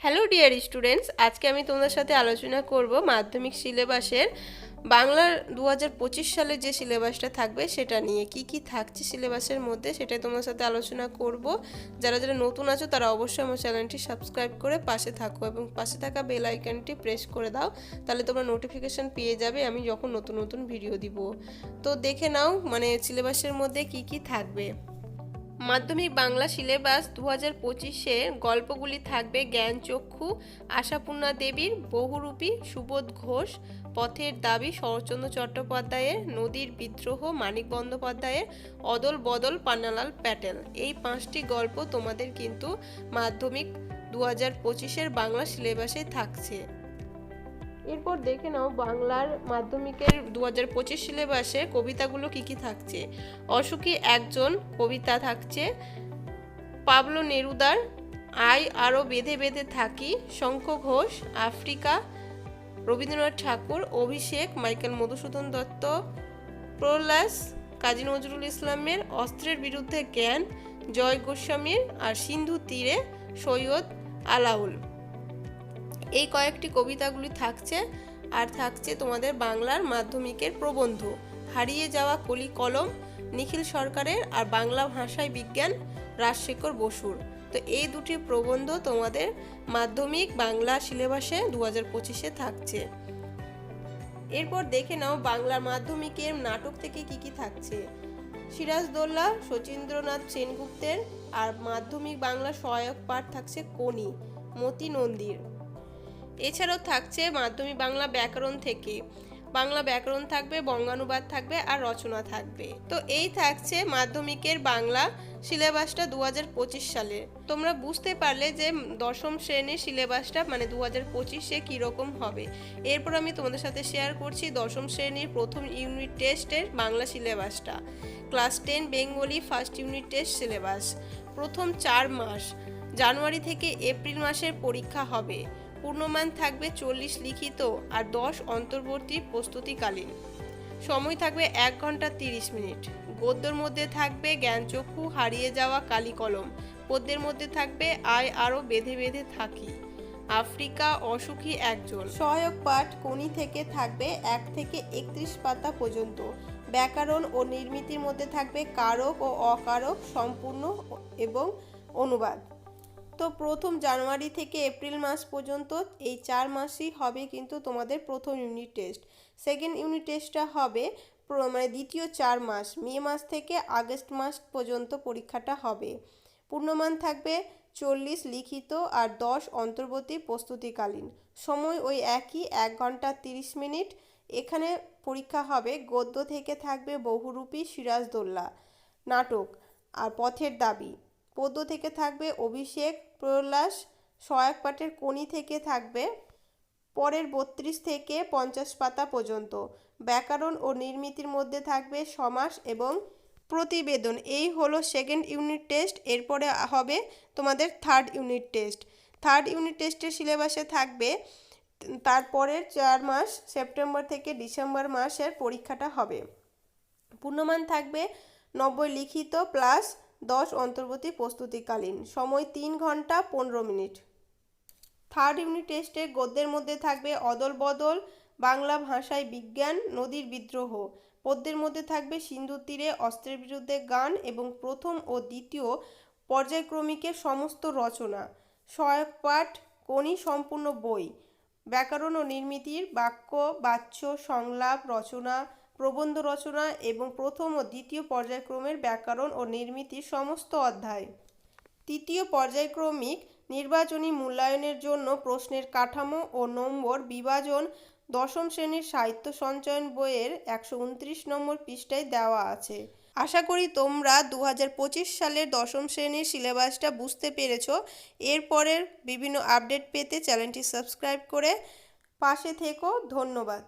Hello dear students আজকে আমি তোমাদের সাথে আলোচনা করব মাধ্যমিক সিলেবাসের বাংলার দু সালে যে সিলেবাসটা থাকবে সেটা নিয়ে। কি কি থাকছে সিলেবাসের মধ্যে সেটাই তোমার সাথে আলোচনা করব। যারা যারা নতুন আছো তারা অবশ্যই আমার চ্যানেলটি সাবস্ক্রাইব করে পাশে থাকো এবং পাশে থাকা বেল আইকনটি প্রেস করে দাও, তাহলে তোমরা নোটিফিকেশান পেয়ে যাবে আমি যখন নতুন নতুন ভিডিও দিব। তো দেখে নাও মানে সিলেবাসের মধ্যে কি কি থাকবে। মাধ্যমিক বাংলা সিলেবাস দু হাজার পঁচিশে গল্পগুলি থাকবে জ্ঞানচক্ষু, আশাপূর্ণা দেবীর বহুরূপী সুবোধ ঘোষ, পথের দাবি শরৎচন্দ্র চট্টোপাধ্যায়ের, নদীর বিদ্রোহ মানিক বন্দ্যোপাধ্যায়ের, অদল বদল পান্নালাল প্যাটেল। এই পাঁচটি গল্প তোমাদের কিন্তু মাধ্যমিক দু হাজার পঁচিশের বাংলা সিলেবাসে থাকছে। এরপর দেখে নাও বাংলার মাধ্যমিকের দু হাজার পঁচিশ সিলেবাসে কবিতাগুলো কি কি থাকছে। অসুখী একজন কবিতা থাকছে, পাবলো নেরুদার, আই আরও বেঁধে বেঁধে থাকি, শঙ্খ ঘোষ, আফ্রিকা, রবীন্দ্রনাথ ঠাকুর, অভিষেক, মাইকেল মধুসূদন দত্ত প্রলাস কাজী নজরুল ইসলামের অস্ত্রের বিরুদ্ধে জ্ঞান, জয় গোস্বামীর আর সিন্ধু তীরে সৈয়দ আলাউল। এই কয়েকটি কবিতাগুলি থাকছে আর থাকছে তোমাদের বাংলার মাধ্যমিকের প্রবন্ধ। হারিয়ে যাওয়া কলি কলম, নিখিল সরকারের আর বাংলা ভাষায় বিজ্ঞান রাজশেখর বসুর। তো এই দুটি প্রবন্ধ তোমাদের মাধ্যমিক বাংলা সিলেবাসে দু হাজার পঁচিশে থাকছে। এরপর দেখে নাও বাংলার মাধ্যমিকের নাটক থেকে কি কি থাকছে। সিরাজদৌল্লা শচীন্দ্রনাথ সেনগুপ্তের আর মাধ্যমিক বাংলা সহায়ক পাঠ থাকছে কোনি মতি নন্দীর এছাড়াও থাকছে মাধ্যমিক বাংলা ব্যাকরণ থেকে। বাংলা ব্যাকরণ থাকবে, বঙ্গানুবাদ থাকবে আর রচনা থাকবে। তো এই থাকছে মাধ্যমিকের বাংলা সিলেবাসটা দু হাজার পঁচিশ সালে তোমরা বুঝতে পারলে যে দশম শ্রেণির সিলেবাসটা মানে দু হাজার পঁচিশে কীরকম হবে। এরপর আমি তোমাদের সাথে শেয়ার করছি দশম শ্রেণির প্রথম ইউনিট টেস্টের বাংলা সিলেবাসটা। Class ten Bengali first unit test syllabus প্রথম চার মাস। জানুয়ারি থেকে এপ্রিল মাসের পরীক্ষা হবে। পূর্ণমান থাকবে চল্লিশ লিখিত আর দশ অন্তর্বর্তী প্রস্তুতিকালীন। সময় থাকবে এক ঘণ্টা তিরিশ মিনিট। গদ্যর মধ্যে থাকবে জ্ঞানচক্ষু, হারিয়ে যাওয়া কালি কলম। পদ্যের মধ্যে থাকবে আয় আরও বেঁধে বেঁধে থাকি। আফ্রিকা অসুখী একজন। সহায়ক পাঠ কোনি থেকে থাকবে এক থেকে একত্রিশ পাতা পর্যন্ত। ব্যাকরণ ও নির্মিতির মধ্যে থাকবে কারক ও অকারক, সম্পূর্ণ এবং অনুবাদ। তো প্রথম জানুয়ারি থেকে এপ্রিল মাস পর্যন্ত এই চার মাসই হবে কিন্তু তোমাদের প্রথম ইউনিট টেস্ট সেকেন্ড ইউনিট টেস্টটা হবে মানে দ্বিতীয় চার মাস, মে মাস থেকে আগস্ট মাস পর্যন্ত পরীক্ষাটা হবে। পূর্ণমান থাকবে চল্লিশ লিখিত আর দশ অন্তর্বর্তী প্রস্তুতিকালীন। সময় ওই একই, এক ঘণ্টা তিরিশ মিনিট। এখানে পরীক্ষা হবে গদ্য থেকে থাকবে বহুরূপী সিরাজদৌল্লা নাটক আর পথের দাবি। পদ্য থেকে থাকবে অভিষেক প্রলাস সহায়ক পাঠের কোনি থেকে থাকবে পরের বত্রিশ থেকে পঞ্চাশ পাতা পর্যন্ত। ব্যাকরণ ও নির্মিতির মধ্যে থাকবে সমাস এবং প্রতিবেদন। এই হলো সেকেন্ড ইউনিট টেস্ট এরপরে হবে তোমাদের third unit test third unit টেস্টের সিলেবাসে থাকবে তারপরের চার মাস, সেপ্টেম্বর থেকে ডিসেম্বর মাসের পরীক্ষাটা হবে। পূর্ণমান থাকবে নব্বই লিখিত প্লাস দশ অন্তর্বর্তী প্রস্তুতিকালীন। সময় তিন ঘণ্টা পনেরো মিনিট। থার্ড ইউনিট টেস্টে গদ্যের মধ্যে থাকবে অদল বদল বাংলা ভাষায় বিজ্ঞান, নদীর বিদ্রোহ। পদ্যের মধ্যে থাকবে সিন্ধু তীরে অস্ত্রের বিরুদ্ধে গান এবং প্রথম ও দ্বিতীয় পর্যায়ক্রমিকের সমস্ত রচনা। সহায়ক পাঠ কোনি সম্পূর্ণ বই। ব্যাকরণ ও নির্মিতির বাক্য, বাচ্য, সংলাপ, রচনা প্রবন্ধ রচনা এবং প্রথম ও দ্বিতীয় পর্যায়ক্রমের ব্যাকরণ ও নির্মিতির সমস্ত অধ্যায়। তৃতীয় পর্যায়ক্রমিক নির্বাচনী মূল্যায়নের জন্য প্রশ্নের কাঠামো ও নম্বর বিভাজন দশম শ্রেণির সাহিত্য সঞ্চয়ন বইয়ের একশো উনত্রিশ নম্বর পৃষ্ঠায় দেওয়া আছে। আশা করি তোমরা দু হাজার পঁচিশ সালের দশম শ্রেণির সিলেবাসটা বুঝতে পেরেছ। এরপরের বিভিন্ন আপডেট পেতে চ্যানেলটি সাবস্ক্রাইব করে পাশে থেকো। ধন্যবাদ।